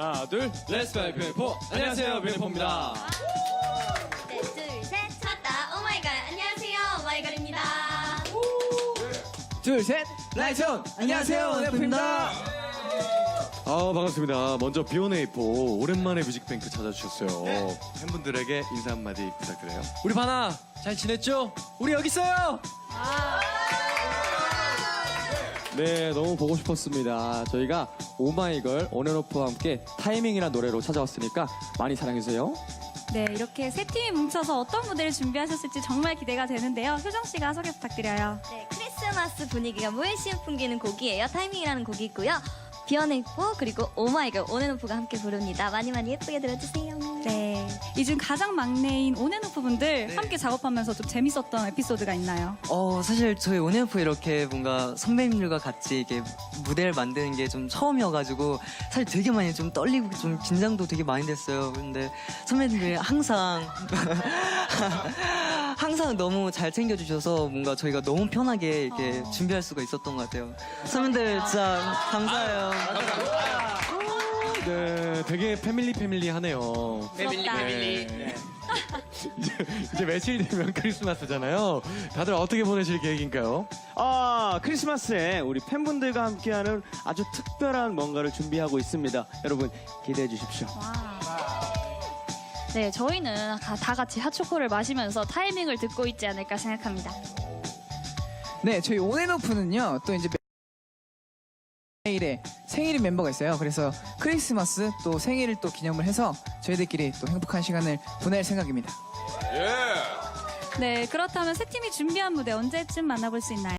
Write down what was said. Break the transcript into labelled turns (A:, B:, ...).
A: 하나, 둘, 렛츠 파이 비포. 안녕하세요, 비포입니다.
B: 네, 둘, 셋, 찾다. 오마이걸. 안녕하세요, 오마이걸입니다.
C: 둘, 셋, 라이션! 안녕하세요, 네프입니다.
D: 아 반갑습니다. 먼저 비오네이포 오랜만에 뮤직뱅크 찾아주셨어요. 팬분들에게 인사 한마디 부탁드려요.
A: 우리 바나 잘 지냈죠? 우리 여기 있어요.
C: 네, 너무 보고 싶었습니다. 저희가 오마이걸 온앤오프와 함께 타이밍이라는 노래로 찾아왔으니까 많이 사랑해주세요.
E: 네, 이렇게 세 팀이 뭉쳐서 어떤 무대를 준비하셨을지 정말 기대가 되는데요. 효정 씨가 소개 부탁드려요.
B: 네, 크리스마스 분위기가 물씬 풍기는 곡이에요. 타이밍이라는 곡이 있고요. 비어네이포 그리고 오마이걸 온앤오프가 함께 부릅니다. 많이 많이 예쁘게 들어주세요.
E: 네, 이 중 가장 막내인 온앤오프 분들 함께 작업하면서 좀 재밌었던 에피소드가 있나요?
F: 어, 사실 저희 온앤오프 이렇게 뭔가 선배님들과 같이 이렇게 무대를 만드는 게 좀 처음이어가지고 사실 되게 많이 좀 떨리고 좀 긴장도 되게 많이 됐어요. 근데 선배님들이 항상 항상 너무 잘 챙겨주셔서 뭔가 저희가 너무 편하게 이렇게 준비할 수가 있었던 것 같아요. 선배님들 진짜 감사해요.
D: 네, 되게 패밀리 패밀리 하네요.
B: 패밀리, 패밀리.
D: 이제, 이제 며칠 되면 크리스마스잖아요. 다들 어떻게 보내실 계획인가요?
G: 아 크리스마스에 우리 팬분들과 함께하는 아주 특별한 뭔가를 준비하고 있습니다. 여러분 기대해 주십시오.
H: 네, 저희는 다, 다 같이 핫초코를 마시면서 타이밍을 듣고 있지 않을까 생각합니다.
C: 네, 저희 온앤오프는요, 또 이제 매일에 생일인 멤버가 있어요. 그래서 크리스마스 또 생일을 또 기념을 해서 저희들끼리 또 행복한 시간을 보낼 생각입니다.
E: 네, 그렇다면 세 팀이 준비한 무대 언제쯤 만나볼 수 있나요?